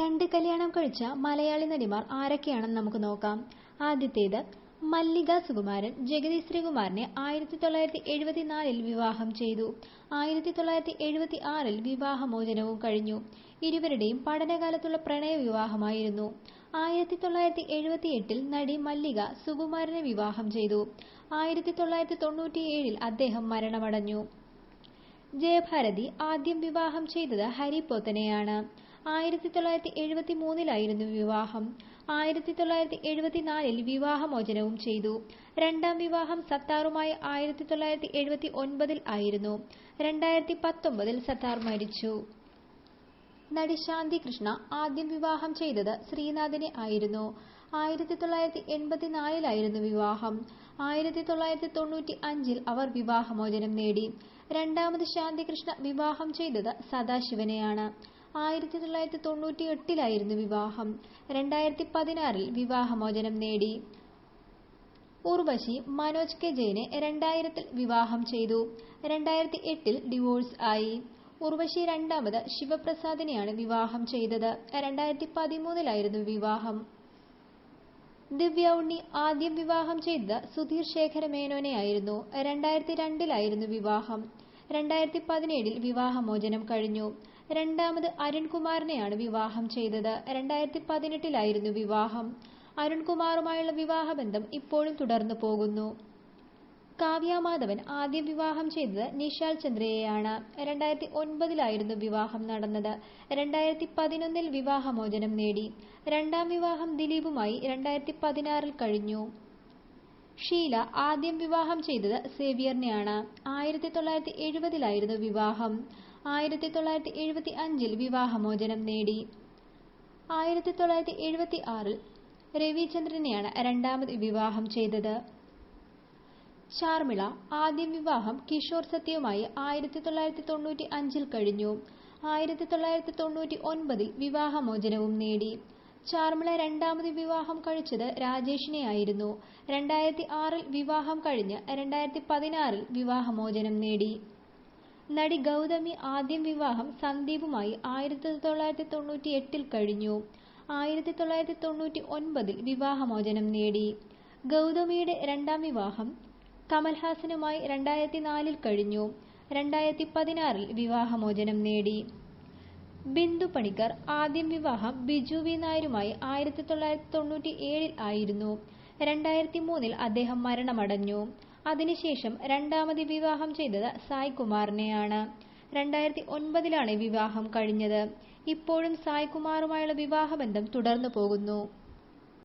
രണ്ട് കല്യാണം കഴിച്ച മലയാളി നടിമാർ ആരൊക്കെയാണെന്ന് നമുക്ക് നോക്കാം. ആദ്യത്തേത് മല്ലിക സുകുമാരൻ ജഗതി ശ്രീകുമാറിനെ ആയിരത്തി തൊള്ളായിരത്തി എഴുപത്തിനാലിൽ വിവാഹം ചെയ്തു. ആയിരത്തി തൊള്ളായിരത്തി എഴുപത്തി ആറിൽ വിവാഹമോചനവും കഴിഞ്ഞു. ഇരുവരുടെയും പഠനകാലത്തുള്ള പ്രണയ വിവാഹമായിരുന്നു. ആയിരത്തി തൊള്ളായിരത്തി എഴുപത്തി എട്ടിൽ നടി മല്ലിക സുകുമാരനെ വിവാഹം ചെയ്തു. ആയിരത്തി തൊള്ളായിരത്തി തൊണ്ണൂറ്റിയേഴിൽ അദ്ദേഹം മരണമടഞ്ഞു. ജയഭാരതി ആദ്യം വിവാഹം ചെയ്തത് ഹരി പോത്തനെയാണ് ആയിരത്തി തൊള്ളായിരത്തി എഴുപത്തി മൂന്നിലായിരുന്നു വിവാഹം. ആയിരത്തി തൊള്ളായിരത്തി എഴുപത്തിനാലിൽ വിവാഹമോചനവും ചെയ്തു. രണ്ടാം വിവാഹം സത്താറുമായി ആയിരത്തി തൊള്ളായിരത്തി എഴുപത്തി ഒൻപതിൽ ആയിരുന്നു. രണ്ടായിരത്തി പത്തൊമ്പതിൽ സത്താർ മരിച്ചു. നടി ശാന്തി കൃഷ്ണ ആദ്യം വിവാഹം ചെയ്തത് ശ്രീനാഥിനെ ആയിരുന്നു. ആയിരത്തി തൊള്ളായിരത്തി എൺപത്തിനാലിലായിരുന്നു വിവാഹം. ആയിരത്തി തൊള്ളായിരത്തി തൊണ്ണൂറ്റി അഞ്ചിൽ അവർ വിവാഹമോചനം നേടി. രണ്ടാമത് ശാന്തികൃഷ്ണ വിവാഹം ചെയ്തത് സദാശിവനെയാണ്. ആയിരത്തി തൊള്ളായിരത്തി തൊണ്ണൂറ്റി എട്ടിലായിരുന്നു വിവാഹം. രണ്ടായിരത്തി പതിനാറിൽ വിവാഹമോചനം നേടി. ഉർവശി മനോജ് കെ ജയനെ രണ്ടായിരത്തിൽ വിവാഹം ചെയ്തു. രണ്ടായിരത്തി എട്ടിൽ ഡിവോഴ്സ് ആയി. ഉർവശി രണ്ടാമത് ശിവപ്രസാദിനെയാണ് വിവാഹം ചെയ്തത്. രണ്ടായിരത്തി പതിമൂന്നിലായിരുന്നു വിവാഹം. ദിവ്യ ഉണ്ണി ആദ്യം വിവാഹം ചെയ്തത് സുധീർ ശേഖര മേനോനെയായിരുന്നു രണ്ടായിരത്തി രണ്ടിലായിരുന്നു വിവാഹം. രണ്ടായിരത്തി പതിനേഴിൽ വിവാഹമോചനം കഴിഞ്ഞു. രണ്ടാമത് അരുൺകുമാറിനെയാണ് വിവാഹം ചെയ്തത്. രണ്ടായിരത്തി പതിനെട്ടിലായിരുന്നു വിവാഹം. അരുൺകുമാറുമായുള്ള വിവാഹബന്ധം ഇപ്പോഴും തുടർന്നു പോകുന്നു. കാവ്യ മാധവൻ ആദ്യം വിവാഹം ചെയ്തത് നിഷാൽ ചന്ദ്രയെയാണ്. രണ്ടായിരത്തി ഒൻപതിലായിരുന്നു വിവാഹം നടന്നത്. രണ്ടായിരത്തി പതിനൊന്നിൽ വിവാഹമോചനം നേടി. രണ്ടാം വിവാഹം ദിലീപുമായി രണ്ടായിരത്തി പതിനാറിൽ കഴിഞ്ഞു. ഷീല ആദ്യം വിവാഹം ചെയ്തത് സേവിയറിനെയാണ്. ആയിരത്തി തൊള്ളായിരത്തി എഴുപതിലായിരുന്നു വിവാഹം. ആയിരത്തി തൊള്ളായിരത്തി എഴുപത്തി അഞ്ചിൽ വിവാഹമോചനം നേടി. ആയിരത്തി തൊള്ളായിരത്തി എഴുപത്തി ആറിൽ രവിചന്ദ്രനെയാണ് രണ്ടാമത് വിവാഹം ചെയ്തത്. ചാർമിള ആദ്യം വിവാഹം കിഷോർ സത്യവുമായി ആയിരത്തി തൊള്ളായിരത്തി തൊണ്ണൂറ്റി അഞ്ചിൽ കഴിഞ്ഞു. ആയിരത്തി തൊള്ളായിരത്തി തൊണ്ണൂറ്റി ഒൻപതിൽ വിവാഹമോചനവും നേടി. ചാർമിള രണ്ടാമത് വിവാഹം കഴിച്ചത് രാജേഷിനെയായിരുന്നു. രണ്ടായിരത്തി ആറിൽ വിവാഹം കഴിഞ്ഞ് രണ്ടായിരത്തി പതിനാറിൽ വിവാഹമോചനം നേടി. നടി ഗൗതമി ആദ്യം വിവാഹം സന്ദീപുമായി ആയിരത്തി തൊള്ളായിരത്തി തൊണ്ണൂറ്റി എട്ടിൽ കഴിഞ്ഞു. ആയിരത്തി തൊള്ളായിരത്തി തൊണ്ണൂറ്റി ഒൻപതിൽ വിവാഹമോചനം നേടി. ഗൗതമിയുടെ രണ്ടാം വിവാഹം കമൽഹാസനുമായി രണ്ടായിരത്തി നാലിൽ കഴിഞ്ഞു. രണ്ടായിരത്തി പതിനാറിൽ വിവാഹമോചനം നേടി. ബിന്ദു പണിക്കർ ആദ്യം വിവാഹം ബിജു വി നായരുമായി ആയിരത്തി തൊള്ളായിരത്തി തൊണ്ണൂറ്റി ഏഴിൽ ആയിരുന്നു. രണ്ടായിരത്തി മൂന്നിൽ അദ്ദേഹം മരണമടഞ്ഞു. അതിനുശേഷം രണ്ടാമത് വിവാഹം ചെയ്തത് സായ് കുമാറിനെയാണ് രണ്ടായിരത്തി ഒൻപതിലാണ് വിവാഹം കഴിഞ്ഞത്. ഇപ്പോഴും സായ് കുമാറുമായുള്ള വിവാഹബന്ധം തുടർന്നു പോകുന്നു.